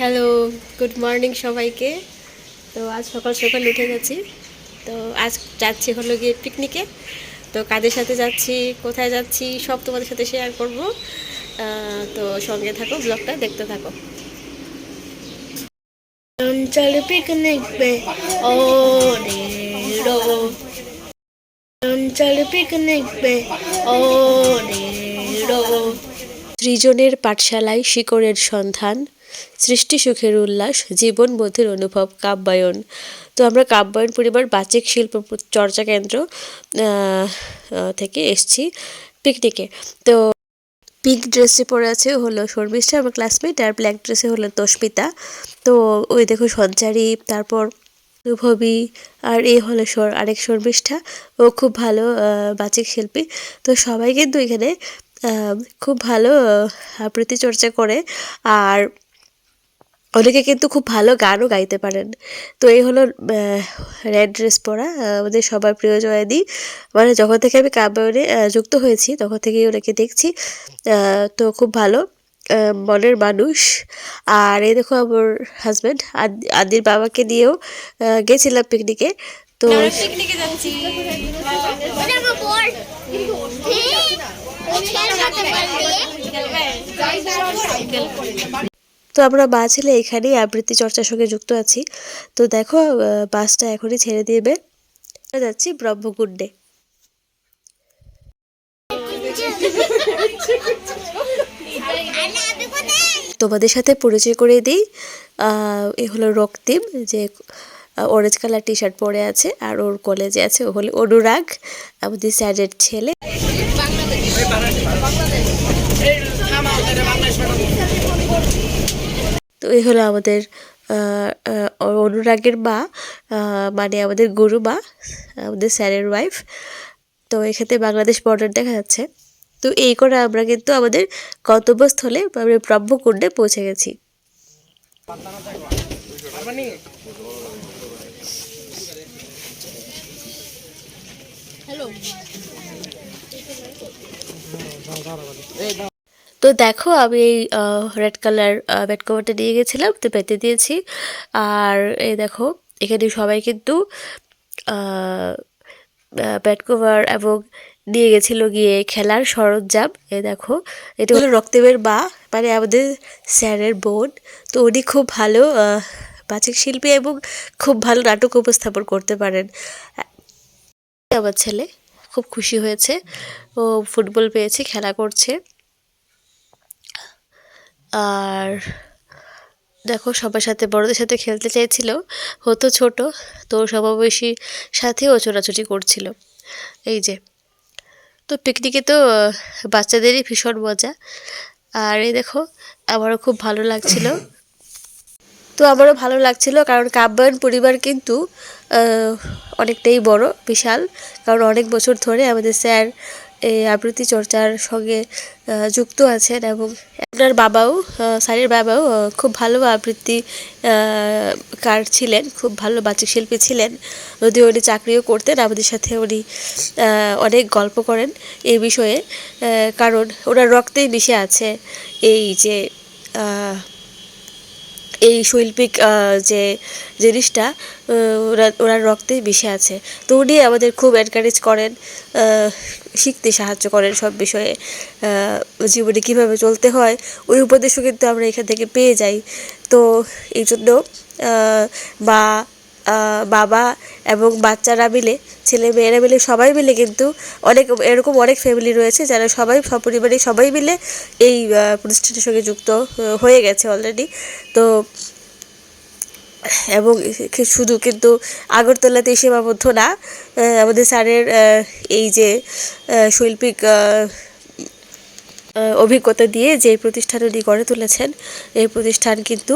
Hello good morning সবাইকে। তো আজ সকাল সকাল উঠে গেছি। তো আজ যাচ্ছি হলো গিয়ে পিকনিকে তো কাদের সাথে যাচ্ছি কোথায় যাচ্ছি সব তোমাদের সাথে শেয়ার করব। তো সঙ্গে থাকো ব্লগটা দেখতে থাকো। চলো পিকনিক ও চলো পিকনিক পে ও পাঠশালায় শিকড়ের সন্ধান। সৃষ্টি সুখের উল্লাস, জীবন বোধের অনুভব, কাব্যায়ন। তো আমরা কাব্যায়ন পরিবার বাচিক শিল্প চর্চা কেন্দ্র থেকে এসছি পিকনিকে। তো পিঙ্ক ড্রেসে পরে আছে হলো শর্মিষ্ঠা, আমার ক্লাসমেট আর ব্ল্যাক ড্রেসে হলো তস্মিতা। তো ওই দেখো সঞ্চারী, তারপর ভবি আর এই হলো সর, আরেক শর্মিষ্ঠা। ও খুব ভালো বাচিক শিল্পী। তো সবাই কিন্তু এখানে খুব ভালো আবৃত্তি চর্চা করে। আর অনেকে কিন্তু খুব ভালো গানও গাইতে পারেন। তো এই হলো রেড ড্রেস পরা আমাদের সবার প্রিয় জয়াদি। মানে যখন থেকে আমি কাব্যায়নে আহ, যুক্ত হয়েছি তখন থেকেই ওনাকে দেখছি। তো খুব ভালো মনের মানুষ। আর এই দেখো আমার হাজব্যান্ড আদির বাবাকে নিয়েও গেছিলাম পিকনিকে তো পিকনিকে যাচ্ছি। তো আমরা মা ছেলে এখানেই আবৃত্তি চর্চার সঙ্গে যুক্ত আছি। তো দেখো বাসটা এখনই ছেড়ে দিবে। যাচ্ছি ব্রহ্মকুণ্ডে। তোমাদের সাথে পরিচয় করে দিই। এ হলো রক্তিম, যে অরেঞ্জ কালার টি শার্ট পরে আছে, আর ওর কলেজে আছে, ও হলো অনুরাগ, আমাদের স্যারের ছেলে। তো এই হলো আমাদের অনুরাগের মা মানে আমাদের গুরু মা আমাদের স্যারের ওয়াইফ তো এখানে বাংলাদেশ বর্ডার দেখা যাচ্ছে। তো এই করে আমরা কিন্তু আমাদের গন্তব্যস্থলে আমরা ব্রহ্মকুণ্ডে পৌঁছে গেছি। তো দেখো, আমি এই রেড কালার ব্যাট কভারটা নিয়ে গেছিলাম, তো পেতে দিয়েছি। আর এই দেখো, এখানে সবাই কিন্তু ব্যাট কভার এবং নিয়ে গেছিল গিয়ে খেলার সরঞ্জাম। এ দেখো, এটা হলো রক্তিমের মা মানে আমাদের স্যারের বোন। তো উনি খুব ভালো বাচিক শিল্পী এবং খুব ভালো নাটক উপস্থাপন করতে পারেন। আমার ছেলে খুব খুশি হয়েছে। ও ফুটবল পেয়েছে, খেলা করছে। আর দেখো সবার সাথে, বড়দের সাথে খেলতে চাইছিল। হতো ছোট, তো সমাবেশী সাথেও ছোটাছুটি করছিল। এই যে, তো পিকনিকে তো, বাচ্চাদেরই ভীষণ মজা। আর এই দেখো, আমারও খুব ভালো লাগছিল। তো আমারও ভালো লাগছিল, কারণ কাব্যায়ন পরিবার কিন্তু অনেকটাই বড়, বিশাল। কারণ অনেক বছর ধরে আমাদের স্যার এই আবৃত্তি চর্চার সঙ্গে যুক্ত আছেন এবং আপনার বাবাও স্যারের বাবাও খুব ভালো আবৃত্তি কার ছিলেন, খুব ভালো বাচিক শিল্পী ছিলেন। যদিও উনি চাকরিও করতেন, আমাদের সাথে উনি অনেক গল্প করেন এই বিষয়ে। কারণ ওনার রক্তেই মিশে আছে এই যে এই শৈল্পিক যে জিনিসটা ওরা ওনার রক্তে মিশে আছে। তো উনি আমাদের খুব এনকারেজ করেন শিখতে সাহায্য করেন সব বিষয়ে জীবনে কীভাবে চলতে হয়। ওই উপদেশও কিন্তু আমরা এখান থেকে পেয়ে যাই। তো এই জন্য আহ, বাবা এবং বাচ্চারা মিলে, ছেলে মেয়েরা মিলে সবাই মিলে কিন্তু অনেক, এরকম অনেক ফ্যামিলি রয়েছে যারা সবাই সপরিবারে সবাই মিলে এই প্রতিষ্ঠানের সঙ্গে যুক্ত হয়ে গেছে অলরেডি তো, এবং শুধু কিন্তু আগরতলাতেই সীমাবদ্ধ না আমাদের স্যারের এই যে শৈল্পিক অভিজ্ঞতা দিয়ে যে প্রতিষ্ঠান উনি গড়ে তুলেছেন, এই প্রতিষ্ঠান কিন্তু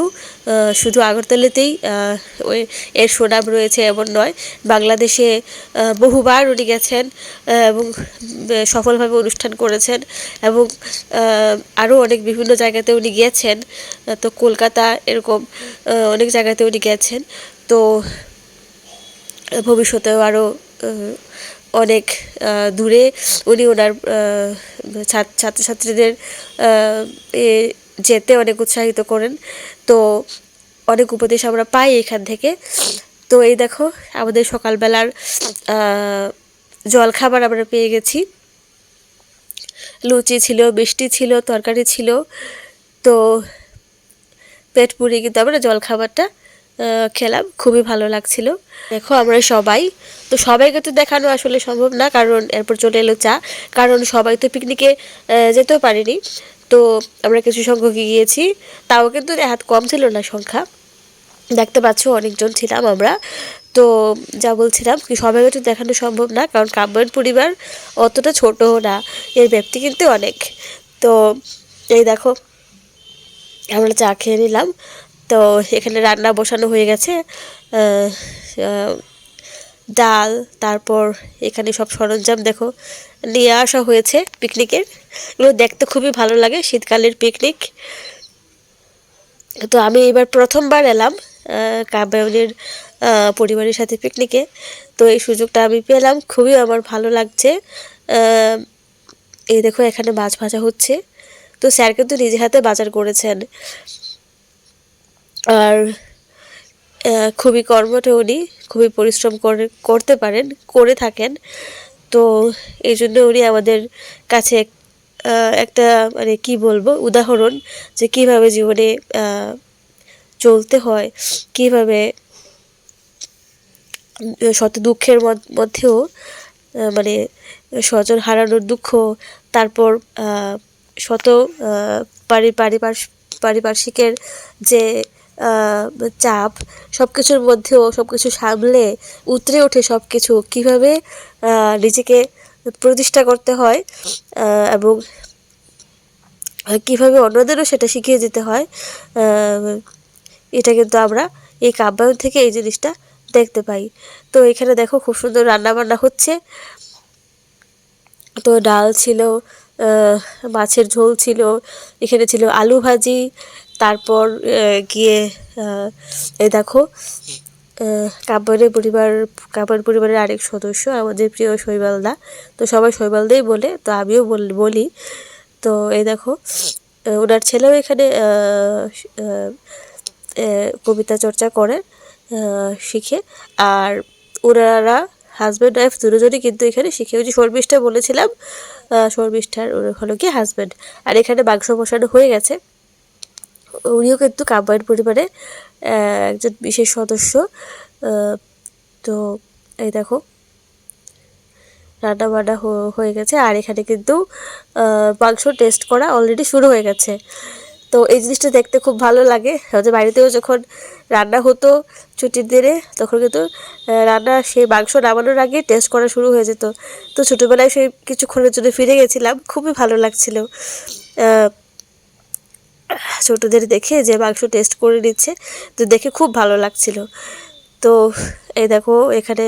শুধু আগরতলাতেই ওই এর সুনাম রয়েছে এমন নয়, বাংলাদেশে বহুবার উনি গেছেন এবং সফলভাবে অনুষ্ঠান করেছেন, এবং আরও অনেক বিভিন্ন জায়গাতে উনি গিয়েছেন তো কলকাতা এরকম অনেক জায়গাতে উনি গেছেন, তো ভবিষ্যতেও আরও অনেক দূরে উনি ওনার ছাত্রছাত্রীদের যেতে অনেক উৎসাহিত করেন। তো অনেক উপদেশ আমরা পাই এখান থেকে। তো এই দেখো, আমাদের সকালবেলার জলখাবার আমরা পেয়ে গেছি। লুচি ছিল, মিষ্টি ছিল, তরকারি ছিল। তো পেট পুড়ে কিন্তু আমরা জলখাবারটা খেলাম, খুবই ভালো লাগছিল। দেখো আমরা সবাই। তো সবাইকে তো দেখানো আসলে সম্ভব না, কারণ এরপর চলে এলো চা। কারণ সবাই তো পিকনিকে যেতেও পারিনি। তো আমরা কিছু সংখ্যক গিয়েছি। তাও কিন্তু হাত কম ছিল না সংখ্যা। দেখতে পাচ্ছ অনেকজন ছিলাম আমরা। তো যা বলছিলাম সবাইকে তো দেখানো সম্ভব না, কারণ কাব্যের পরিবার অতটা ছোটও না। এর ব্যক্তি কিন্তু অনেক। তো এই দেখো, আমরা চা খেয়ে নিলাম। তো এখানে রান্না বসানো হয়ে গেছে। ডাল তারপর এখানে সব সরঞ্জাম দেখো নিয়ে আসা হয়েছে পিকনিকের। এগুলো দেখতে খুবই ভালো লাগে শীতকালের পিকনিক। তো আমি এবার প্রথমবার এলাম আহ, কাব্যায়নের পরিবারের সাথে পিকনিকে। তো এই সুযোগটা আমি পেলাম খুবই আমার ভালো লাগছে। এই দেখো এখানে মাছ ভাজা হচ্ছে। তো স্যার কিন্তু নিজে হাতে বাজার করেছেন। আর খুবই কর্মঠ উনি, খুবই পরিশ্রম করে, করতে পারেন, করে থাকেন। তো এই জন্য উনি আমাদের কাছে একটা মানে কি বলব, উদাহরণ যে কীভাবে জীবনে চলতে হয়, কীভাবে শত দুঃখের মধ্য- মধ্যেও মানে স্বজন হারানোর দুঃখ, তারপর শত পারিপার্শ্বিকের যে চাপ সব কিছুর মধ্যেও সব কিছু সামলে উতরে ওঠে সব কিছু কীভাবে নিজেকে প্রতিষ্ঠা করতে হয় এবং কীভাবে অন্যদেরও সেটা শিখিয়ে দিতে হয় এটা কিন্তু আমরা এই কাব্যায়ন থেকে এই জিনিসটা দেখতে পাই। তো এখানে দেখো খুব সুন্দর রান্না বান্না হচ্ছে। তো ডাল ছিল মাছের ঝোল ছিল, এখানে ছিল আলু ভাজি তারপর গিয়ে এই দেখো আহ, কাব্যনের পরিবার কাব্যের পরিবারের আরেক সদস্য আমাদের প্রিয় শৈবালদা। তো সবাই শৈবালদাই বলে তো আমিও বল- তো এই দেখো ওনার ছেলেও এখানে কবিতা চর্চা করে শিখে। আর ওনারা হাজব্যান্ড ওয়াইফ দুজনই কিন্তু এখানে শিখে। ওই যে শর্মিষ্ঠা বলেছিলাম শর্মিষ্ঠার ওর হলো কি হাজব্যান্ড আর এখানে মাংস বসানো হয়ে গেছে। উনিও কিন্তু কাব্যায়ন পরিবারে আহ, একজন বিশেষ সদস্য। তো এই দেখো রান্না বান্না হয়ে গেছে। আর এখানে কিন্তু মাংস টেস্ট করা অলরেডি শুরু হয়ে গেছে। তো এই জিনিসটা দেখতে খুব ভালো লাগে। আমাদের বাড়িতেও যখন রান্না হতো ছুটির দিনে তখন কিন্তু রান্না সেই মাংস নামানোর আগে টেস্ট করা শুরু হয়ে যেত। তো ছোটোবেলায় সেই কিছুক্ষণের জন্য ফিরে গেছিলাম। খুবই ভালো লাগছিল। ছোটদের দেখে যে মাংস টেস্ট করে নিচ্ছে, তো দেখে খুব ভালো লাগছিল। তো এই দেখো, এখানে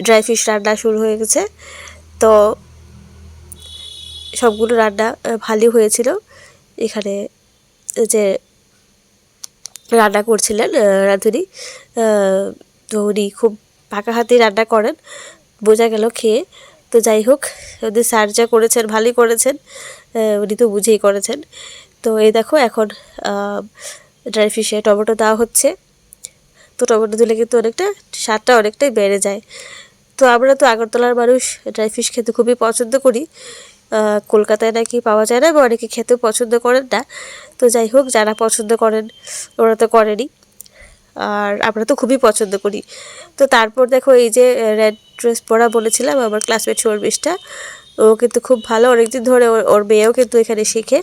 ড্রাই ফিশ রান্না শুরু হয়ে গেছে। তো সবগুলো রান্না ভালোই হয়েছিল। এখানে যে রান্না করছিলেন রাঁধুনি। তো উনি খুব পাকা হাতেই রান্না করেন, বোঝা গেল খেয়ে। তো যাই হোক, ওদের স্যার যা করেছেন, ভালোই করেছেন। উনি তো বুঝেই করেছেন। তো এই দেখো এখন ড্রাই ফিশে টমেটো দেওয়া হচ্ছে। তো টমেটো দিলে কিন্তু অনেকটা, স্বাদটা অনেকটাই বেড়ে যায়। তো আমরা তো আগরতলার মানুষ ড্রাই ফিশ খেতে খুবই পছন্দ করি। কলকাতায় নাকি পাওয়া যায় না বা অনেকে খেতেও পছন্দ করেন না। তো যাই হোক, যারা পছন্দ করেন, ওরা তো করেনি আর আমরা তো খুবই পছন্দ করি। তো তারপর দেখো এই যে রেড ড্রেস পরা বলেছিলাম, আমার ক্লাসমেট শর্মিষ্ঠা। ও কিন্তু খুব ভালো, অনেকদিন ধরে ওর- মেয়েও কিন্তু এখানে শিখে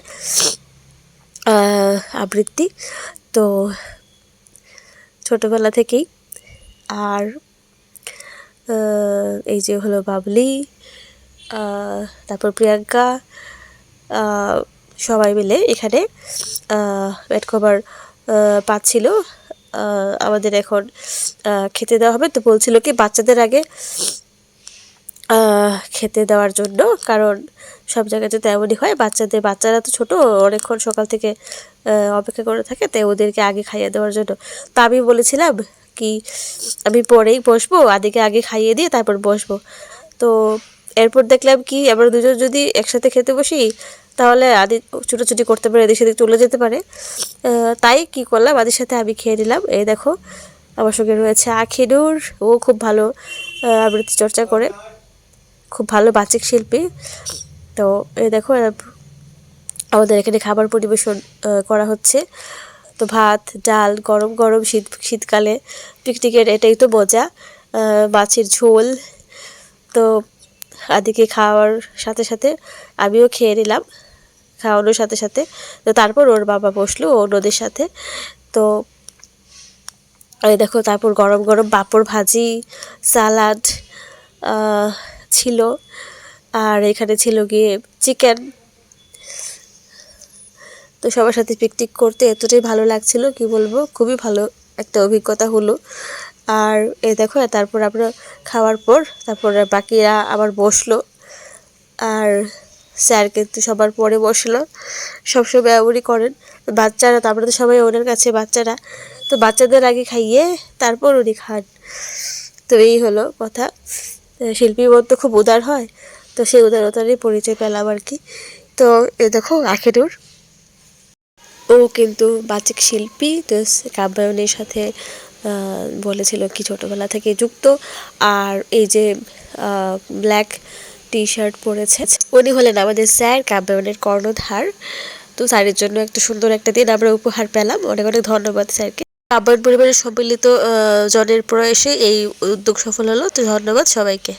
আবৃত্তি। তো ছোটোবেলা থেকেই। আর এই যে হলো বাবলি তারপর প্রিয়াঙ্কা সবাই মিলে এখানে ব্যাট কভার পাচ্ছিল। আমাদের এখন খেতে দেওয়া হবে। তো বলছিল কি, বাচ্চাদের আগে খেতে দেওয়ার জন্য, কারণ সব জায়গাতে তেমনই হয়। বাচ্চাদের, বাচ্চারা তো ছোটো, অনেকক্ষণ সকাল থেকে অপেক্ষা করে থাকে তাই ওদেরকে আগে খাইয়ে দেওয়ার জন্য। তো আমি বলেছিলাম কি, আমি পরেই বসবো, আদিকে আগে খাইয়ে দিয়ে তারপর বসবো। তো এরপর দেখলাম কি, আমরা দুজন যদি একসাথে খেতে বসি, তাহলে আদি ছুটোছুটি করতে পারে, এদিক সেদিক চলে যেতে পারে। তাই কি করলাম, আদির সাথে আমি খেয়ে নিলাম। এই দেখো, আমার সঙ্গে রয়েছে আখিনুর ও খুব ভালো আবৃত্তি চর্চা করে। খুব ভালো বাচিক শিল্পী। তো এই দেখো আমাদের এখানে খাবার পরিবেশন করা হচ্ছে। তো ভাত, ডাল, গরম গরম শীত, শীতকালে পিকনিকের এটাই তো মজা। মাছের ঝোল। তো আদিকে খাওয়ার সাথে সাথে আমিও খেয়ে নিলাম খাওয়ানোর সাথে সাথে। তো তারপর ওর বাবা বসল ও অন্যদের সাথে। তো দেখো, তারপর গরম গরম পাঁপড় ভাজি, সালাড ছিল। আর এখানে ছিল গিয়ে চিকেন তো সবার সাথে পিকনিক করতে এতটাই ভালো লাগছিল, কি বলব? খুবই ভালো একটা অভিজ্ঞতা হলো। আর এ দেখো তারপর আমরা খাওয়ার পর, তারপর বাকিরা আবার বসল। আর স্যার কিন্তু সবার পরে বসল। সবসময় এমনই করেন। বাচ্চারা, তো আমরা তো সবাই ওনার কাছে বাচ্চারা। তো বাচ্চাদের আগে খাইয়ে তারপর উনি খান। তো এই হলো কথা। শিল্পী মধ্যে খুব উদার হয়, তো সেই উদারতারই পরিচয় পেলাম আর কি। তো এ দেখো আখেরুর ও কিন্তু বাচিক শিল্পী, তো কাব্যায়নের সাথে বলেছিল কি ছোটবেলা থেকে যুক্ত। আর এই যে ব্ল্যাক টি শার্ট পরেছে, উনি হলেন আমাদের স্যার, কাব্যায়নের কর্ণধার। তো স্যারের জন্য একটা সুন্দর একটা দিন আমরা উপহার পেলাম। অনেক অনেক ধন্যবাদ স্যারকে। কাব্যায়ন পরিবারের সম্মিলিত জনের প্রয়াসে এই উদ্যোগ সফল হলো। তো ধন্যবাদ সবাইকে।